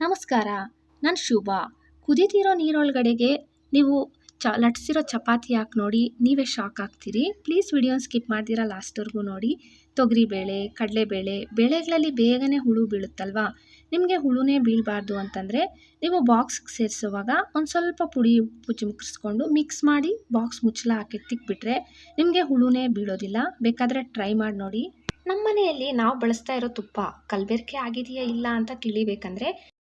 ನಮಸ್ಕಾರ, ನಾನು ಶುಭ. ಕುದೀತಿರೋ ನೀರೊಳಗಡೆಗೆ ನೀವು ಚ, ಲಟ್ಸಿರೋ ಚಪಾತಿ ಹಾಕಿ ನೋಡಿ, ನೀವೇ ಶಾಕ್ ಆಗ್ತೀರಿ. ಪ್ಲೀಸ್ ವಿಡಿಯೋನ ಸ್ಕಿಪ್ ಮಾಡ್ತೀರಾ ಲಾಸ್ಟ್ವರೆಗೂ ನೋಡಿ. ತೊಗರಿಬೇಳೆ ಕಡಲೆಬೇಳೆ, ಬೇಳೆಗಳಲ್ಲಿ ಬೇಗನೆ ಹುಳು ಬೀಳುತ್ತಲ್ವಾ? ನಿಮಗೆ ಹುಳುನೇ ಬೀಳಬಾರ್ದು ಅಂತಂದರೆ, ನೀವು ಬಾಕ್ಸ್ಗೆ ಸೇರಿಸುವಾಗ ಒಂದು ಸ್ವಲ್ಪ ಪುಡಿ ಉಪ್ಪು ಚಿಮ್ಕಿಸ್ಕೊಂಡು ಮಿಕ್ಸ್ ಮಾಡಿ ಬಾಕ್ಸ್ ಮುಚ್ಚಲ ಹಾಕಿ ತಿಕ್ಬಿಟ್ರೆ ನಿಮಗೆ ಹುಳುನೇ ಬೀಳೋದಿಲ್ಲ. ಬೇಕಾದರೆ ಟ್ರೈ ಮಾಡಿ ನೋಡಿ. ನಮ್ಮ ಮನೆಯಲ್ಲಿ ನಾವು ಬಳಸ್ತಾ ಇರೋ ತುಪ್ಪ ಕಲಬೆರಕೆ ಆಗಿದೆಯಾ ಇಲ್ಲ ಅಂತ ತಿಳಿಬೇಕಂದ್ರೆ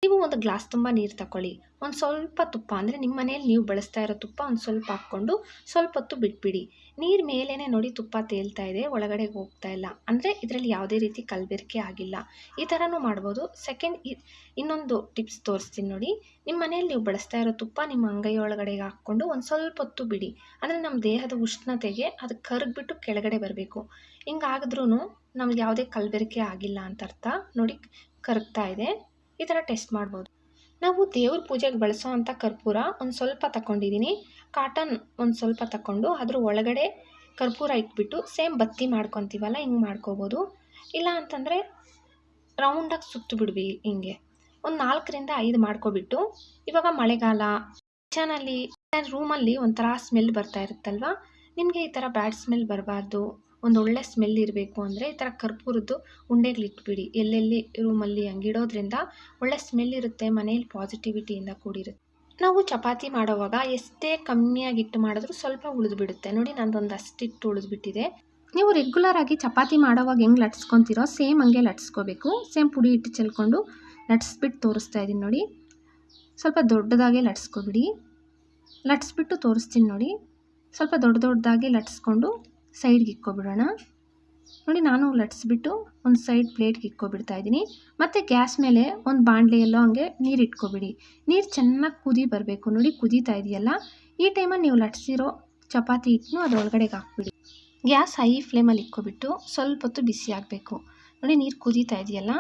ನೀವು ಒಂದು ಗ್ಲಾಸ್ ತುಂಬ ನೀರು ತಗೊಳ್ಳಿ ಒಂದು ಸ್ವಲ್ಪ ತುಪ್ಪ ಅಂದರೆ ನಿಮ್ಮ ಮನೇಲಿ ನೀವು ಬಳಸ್ತಾ ಇರೋ ತುಪ್ಪ ಒಂದು ಸ್ವಲ್ಪ ಹಾಕ್ಕೊಂಡು ಸ್ವಲ್ಪ ಹೊತ್ತು ಬಿಟ್ಬಿಡಿ. ನೀರು ಮೇಲೇ ನೋಡಿ ತುಪ್ಪ ತೇಲ್ತಾ ಇದೆ, ಒಳಗಡೆ ಹೋಗ್ತಾ ಇಲ್ಲ. ಅಂದರೆ ಇದರಲ್ಲಿ ಯಾವುದೇ ರೀತಿ ಕಲಬೆರಕೆ ಆಗಿಲ್ಲ. ಈ ಥರನೂ ಮಾಡ್ಬೋದು. ಸೆಕೆಂಡ್ ಇನ್ನೊಂದು ಟಿಪ್ಸ್ ತೋರಿಸ್ತೀನಿ ನೋಡಿ. ನಿಮ್ಮ ಮನೇಲಿ ನೀವು ಬಳಸ್ತಾ ಇರೋ ತುಪ್ಪ ನಿಮ್ಮ ಅಂಗೈ ಒಳಗಡೆಗೆ ಹಾಕ್ಕೊಂಡು ಒಂದು ಸ್ವಲ್ಪ ಹೊತ್ತು ಬಿಡಿ. ಅಂದರೆ ನಮ್ಮ ದೇಹದ ಉಷ್ಣತೆಗೆ ಅದು ಕರ್ಗ್ಬಿಟ್ಟು ಕೆಳಗಡೆ ಬರಬೇಕು. ಹಿಂಗಾಗಿದ್ರೂ ನಮ್ಗೆ ಯಾವುದೇ ಕಲಬೆರಕೆ ಆಗಿಲ್ಲ ಅಂತ ಅರ್ಥ. ನೋಡಿ, ಕರಗ್ತಾ ಇದೆ. ಈ ಥರ ಟೆಸ್ಟ್ ಮಾಡ್ಬೋದು. ನಾವು ದೇವ್ರ ಪೂಜೆಗೆ ಬಳಸೋ ಅಂಥ ಕರ್ಪೂರ ಒಂದು ಸ್ವಲ್ಪ ತಗೊಂಡಿದ್ದೀನಿ ಕಾಟನ್ ಒಂದು ಸ್ವಲ್ಪ ತಗೊಂಡು ಅದ್ರ ಒಳಗಡೆ ಕರ್ಪೂರ ಇಟ್ಬಿಟ್ಟು ಸೇಮ್ ಬತ್ತಿ ಮಾಡ್ಕೊತೀವಲ್ಲ, ಹಿಂಗೆ ಮಾಡ್ಕೋಬೋದು. ಇಲ್ಲ ಅಂತಂದರೆ ರೌಂಡಾಗಿ ಸುತ್ತು ಬಿಡ್ವಿ ಹಿಂಗೆ. ಒಂದು ನಾಲ್ಕರಿಂದ ಐದು ಮಾಡ್ಕೊಬಿಟ್ಟು ಇವಾಗ ಮಳೆಗಾಲ ಕಿಚನಲ್ಲಿ ರೂಮಲ್ಲಿ ಒಂಥರ ಸ್ಮೆಲ್ ಬರ್ತಾ ಇರುತ್ತಲ್ವ? ನಿಮಗೆ ಈ ಥರ ಬ್ಯಾಡ್ ಸ್ಮೆಲ್ ಬರಬಾರ್ದು. ಒಂದು ಒಳ್ಳೆ ಸ್ಮೆಲ್ ಇರಬೇಕು ಅಂದರೆ ಈ ಥರ ಕರ್ಪೂರದ್ದು ಉಂಡೆಗಳಿಟ್ಬಿಡಿ ಎಲ್ಲೆಲ್ಲಿ ರೂಮಲ್ಲಿ ಹಂಗಿಡೋದ್ರಿಂದ ಒಳ್ಳೆ ಸ್ಮೆಲ್ ಇರುತ್ತೆ ಮನೇಲಿ ಪಾಸಿಟಿವಿಟಿಯಿಂದ ಕೂಡಿರುತ್ತೆ. ನಾವು ಚಪಾತಿ ಮಾಡೋವಾಗ ಎಷ್ಟೇ ಕಮ್ಮಿಯಾಗಿ ಇಟ್ಟು ಮಾಡಿದ್ರೂ ಸ್ವಲ್ಪ ಉಳಿದ್ಬಿಡುತ್ತೆ. ನೋಡಿ ನಂದೊಂದು ಅಷ್ಟಿಟ್ಟು ಉಳಿದ್ಬಿಟ್ಟಿದೆ. ನೀವು ರೆಗ್ಯುಲರ್ ಆಗಿ ಚಪಾತಿ ಮಾಡೋವಾಗ ಹೆಂಗೆ ಲಟ್ಸ್ಕೊತೀರೋ ಸೇಮ್ ಹಂಗೆ ಲಟ್ಸ್ಕೋಬೇಕು. ಸೇಮ್ ಪುಡಿ ಇಟ್ಟು ಚೆಲ್ಕೊಂಡು ಲಟ್ಸ್ಬಿಟ್ಟು ತೋರಿಸ್ತಾ ಇದ್ದೀನಿ ನೋಡಿ. ಸ್ವಲ್ಪ ದೊಡ್ಡದಾಗೆ ಲಟ್ಸ್ಕೊಬಿಡಿ. ಲಟ್ಸ್ಬಿಟ್ಟು ತೋರಿಸ್ತೀನಿ ನೋಡಿ. ಸ್ವಲ್ಪ ದೊಡ್ಡ ದೊಡ್ಡದಾಗಿ ಲಟ್ಸ್ಕೊಂಡು ಸೈಡ್ಗೆ ಇಕ್ಕೊಬಿಡೋಣ. ನೋಡಿ ನಾನು ಲಟ್ಸ್ಬಿಟ್ಟು ಒಂದು ಸೈಡ್ ಪ್ಲೇಟ್ಗೆ ಇಕ್ಕೊಬಿಡ್ತಾ ಇದ್ದೀನಿ. ಮತ್ತು ಗ್ಯಾಸ್ ಮೇಲೆ ಒಂದು ಬಾಣಲೆಯಲ್ಲೋ ಹಂಗೆ ನೀರು ಇಟ್ಕೊಬಿಡಿ. ನೀರು ಚೆನ್ನಾಗಿ ಕುದಿ ಬರಬೇಕು. ನೋಡಿ ಕುದೀತಾ ಇದೆಯಲ್ಲ? ಈ ಟೈಮಲ್ಲಿ ನೀವು ಲಟ್ಸಿರೋ ಚಪಾತಿ ಹಿಟ್ಟನ್ನು ಅದರೊಳಗಡೆಗೆ ಹಾಕ್ಬಿಡಿ. ಗ್ಯಾಸ್ ಹೈ ಫ್ಲೇಮಲ್ಲಿ ಇಕ್ಕೊಬಿಟ್ಟು ಸ್ವಲ್ಪ ಹೊತ್ತು ಬಿಸಿ ಆಗಬೇಕು. ನೋಡಿ ನೀರು ಕುದೀತಾ ಇದೆಯಲ್ಲ?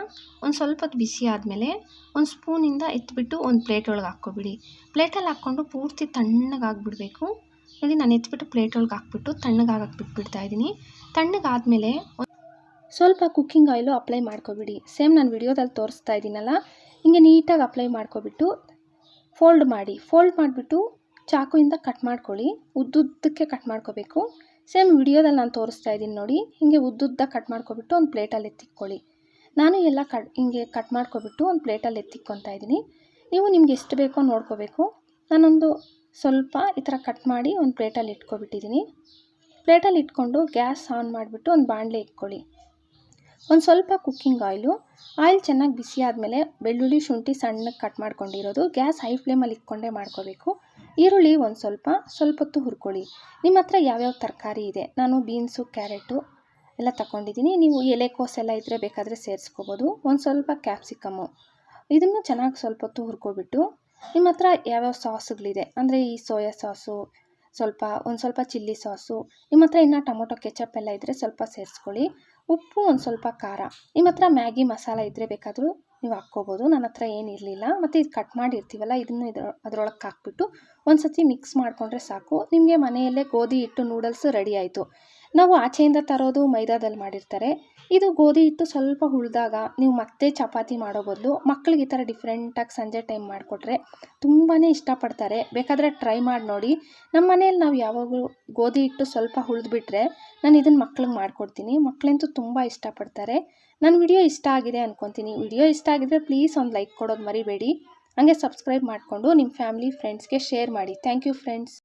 ಒಂದು ಸ್ವಲ್ಪ ಹೊತ್ತು ಬಿಸಿ ಆದಮೇಲೆ ಒಂದು ಸ್ಪೂನಿಂದ ಎತ್ತಿಬಿಟ್ಟು ಒಂದು ಪ್ಲೇಟ್ ಒಳಗೆ ಹಾಕ್ಕೊಬಿಡಿ. ಪ್ಲೇಟಲ್ಲಿ ಹಾಕ್ಕೊಂಡು ಪೂರ್ತಿ ತಣ್ಣಗಾಗ್ಬಿಡಬೇಕು. ನೋಡಿ ನಾನು ಎತ್ಬಿಟ್ಟು ಪ್ಲೇಟ್ ಒಳಗೆ ಹಾಕ್ಬಿಟ್ಟು ತಣ್ಣಗಾಗಕ್ಕೆ ಬಿಟ್ಬಿಡ್ತಾ ಇದ್ದೀನಿ. ತಣ್ಣಗಾದಮೇಲೆ ಸ್ವಲ್ಪ ಕುಕ್ಕಿಂಗ್ ಆಯಿಲು ಅಪ್ಲೈ ಮಾಡ್ಕೊಬಿಡಿ. ಸೇಮ್ ನಾನು ವಿಡಿಯೋದಲ್ಲಿ ತೋರಿಸ್ತಾ ಇದ್ದೀನಲ್ಲ, ಹಿಂಗೆ ನೀಟಾಗಿ ಅಪ್ಲೈ ಮಾಡ್ಕೊಬಿಟ್ಟು ಫೋಲ್ಡ್ ಮಾಡಿ. ಫೋಲ್ಡ್ ಮಾಡಿಬಿಟ್ಟು ಚಾಕುಯಿಂದ ಕಟ್ ಮಾಡ್ಕೊಳ್ಳಿ. ಉದ್ದುದ್ದಕ್ಕೆ ಕಟ್ ಮಾಡ್ಕೋಬೇಕು. ಸೇಮ್ ವಿಡಿಯೋದಲ್ಲಿ ನಾನು ತೋರಿಸ್ತಾ ಇದ್ದೀನಿ ನೋಡಿ, ಹಿಂಗೆ ಉದ್ದುದ್ದ ಕಟ್ ಮಾಡ್ಕೊಬಿಟ್ಟು ಒಂದು ಪ್ಲೇಟಲ್ಲಿ ಎತ್ತಿಕ್ಕೊಳ್ಳಿ ನಾನು ಎಲ್ಲ ಕಟ್ ಹಿಂಗೆ ಕಟ್ ಮಾಡ್ಕೊಬಿಟ್ಟು ಒಂದು ಪ್ಲೇಟಲ್ಲಿ ಎತ್ತಿಕ್ಕೊತಾ ಇದ್ದೀನಿ. ನೀವು ನಿಮ್ಗೆ ಎಷ್ಟು ಬೇಕೋ ನೋಡ್ಕೋಬೇಕು. ನಾನೊಂದು ಸ್ವಲ್ಪ ಈ ಥರ ಕಟ್ ಮಾಡಿ ಒಂದು ಪ್ಲೇಟಲ್ಲಿ ಇಟ್ಕೊಬಿಟ್ಟಿದ್ದೀನಿ. ಪ್ಲೇಟಲ್ಲಿ ಇಟ್ಕೊಂಡು ಗ್ಯಾಸ್ ಆನ್ ಮಾಡಿಬಿಟ್ಟು ಒಂದು ಬಾಣಲೆ ಇಟ್ಕೊಳ್ಳಿ. ಒಂದು ಸ್ವಲ್ಪ ಕುಕ್ಕಿಂಗ್ ಆಯಿಲು. ಆಯಿಲ್ ಚೆನ್ನಾಗಿ ಬಿಸಿ ಆದಮೇಲೆ ಬೆಳ್ಳುಳ್ಳಿ, ಶುಂಠಿ ಸಣ್ಣಗೆ ಕಟ್ ಮಾಡ್ಕೊಂಡಿರೋದು. ಗ್ಯಾಸ್ ಹೈ ಫ್ಲೇಮಲ್ಲಿ ಇಟ್ಕೊಂಡೇ ಮಾಡ್ಕೋಬೇಕು. ಈರುಳ್ಳಿ ಒಂದು ಸ್ವಲ್ಪ ಸ್ವಲ್ಪ ಹೊತ್ತು ಹುರ್ಕೊಳ್ಳಿ. ನಿಮ್ಮ ಹತ್ರ ಯಾವ್ಯಾವ ತರಕಾರಿ ಇದೆ? ನಾನು ಬೀನ್ಸು, ಕ್ಯಾರೆಟು ಎಲ್ಲ ತಗೊಂಡಿದ್ದೀನಿ ನೀವು ಎಲೆಕೋಸೆಲ್ಲ ಇದ್ದರೆ ಬೇಕಾದರೆ ಸೇರಿಸ್ಕೋಬೋದು. ಒಂದು ಸ್ವಲ್ಪ ಕ್ಯಾಪ್ಸಿಕಮ್ಮು. ಇದನ್ನು ಚೆನ್ನಾಗಿ ಸ್ವಲ್ಪ ಹೊತ್ತು ಹುರ್ಕೊಬಿಟ್ಟು ನಿಮ್ಮ ಹತ್ರ ಯಾವ್ಯಾವ ಸಾಸುಗಳಿದೆ? ಅಂದರೆ ಈ ಸೋಯಾ ಸಾಸು, ಸ್ವಲ್ಪ, ಒಂದು ಸ್ವಲ್ಪ ಚಿಲ್ಲಿ ಸಾಸು ನಿಮ್ಮ ಹತ್ರ ಇನ್ನೂ ಟೊಮೊಟೊ, ಕೆಚಪ್ ಎಲ್ಲ ಇದ್ದರೆ ಸ್ವಲ್ಪ ಸೇರಿಸ್ಕೊಳ್ಳಿ. ಉಪ್ಪು ಒಂದು ಸ್ವಲ್ಪ ಖಾರ. ನಿಮ್ಮ ಹತ್ರ ಮ್ಯಾಗಿ ಮಸಾಲ ಇದ್ದರೆ ಬೇಕಾದರೂ ನೀವು ಹಾಕ್ಕೋಬೋದು. ನನ್ನ ಹತ್ರ ಏನಿರಲಿಲ್ಲ ಮತ್ತು ಇದು ಕಟ್ ಮಾಡಿರ್ತೀವಲ್ಲ, ಇದನ್ನು ಇದ್ರ, ಅದರೊಳಗೆ ಹಾಕ್ಬಿಟ್ಟು ಒಂದು ಸತಿ ಮಿಕ್ಸ್ ಮಾಡಿಕೊಂಡ್ರೆ ಸಾಕು. ನಿಮಗೆ ಮನೆಯಲ್ಲೇ ಗೋಧಿ ಹಿಟ್ಟು ನೂಡಲ್ಸ್ ರೆಡಿ ಆಯಿತು. ನಾವು ಆಚೆಯಿಂದ ತರೋದು ಮೈದಾದಲ್ಲಿ ಮಾಡಿರ್ತಾರೆ. ಇದು ಗೋಧಿ ಹಿಟ್ಟು ಸ್ವಲ್ಪ ಉಳಿದಾಗ ನೀವು ಮತ್ತೆ ಚಪಾತಿ ಮಾಡೋ ಬದಲು ಮಕ್ಕಳಿಗೆ ಈ ಥರ ಡಿಫ್ರೆಂಟಾಗಿ ಸಂಜೆ ಟೈಮ್ ಮಾಡಿಕೊಟ್ರೆ ತುಂಬಾ ಇಷ್ಟಪಡ್ತಾರೆ. ಬೇಕಾದರೆ ಟ್ರೈ ಮಾಡಿ ನೋಡಿ. ನಮ್ಮ ಮನೇಲಿ ನಾವು ಯಾವಾಗಲೂ ಗೋಧಿ ಹಿಟ್ಟು ಸ್ವಲ್ಪ ಉಳಿದ್ಬಿಟ್ರೆ ನಾನು ಇದನ್ನು ಮಕ್ಳಿಗೆ ಮಾಡಿಕೊಡ್ತೀನಿ. ಮಕ್ಕಳಂತೂ ತುಂಬ ಇಷ್ಟಪಡ್ತಾರೆ. ನನ್ನ ವಿಡಿಯೋ ಇಷ್ಟ ಆಗಿದೆ ಅಂದ್ಕೊತೀನಿ ವಿಡಿಯೋ ಇಷ್ಟ ಆಗಿದ್ರೆ ಪ್ಲೀಸ್ ಒಂದು ಲೈಕ್ ಕೊಡೋದು ಮರಿಬೇಡಿ. ಹಾಗೆ ಸಬ್ಸ್ಕ್ರೈಬ್ ಮಾಡಿಕೊಂಡು ನಿಮ್ಮ ಫ್ಯಾಮಿಲಿ ಫ್ರೆಂಡ್ಸ್ಗೆ ಶೇರ್ ಮಾಡಿ. Thank you friends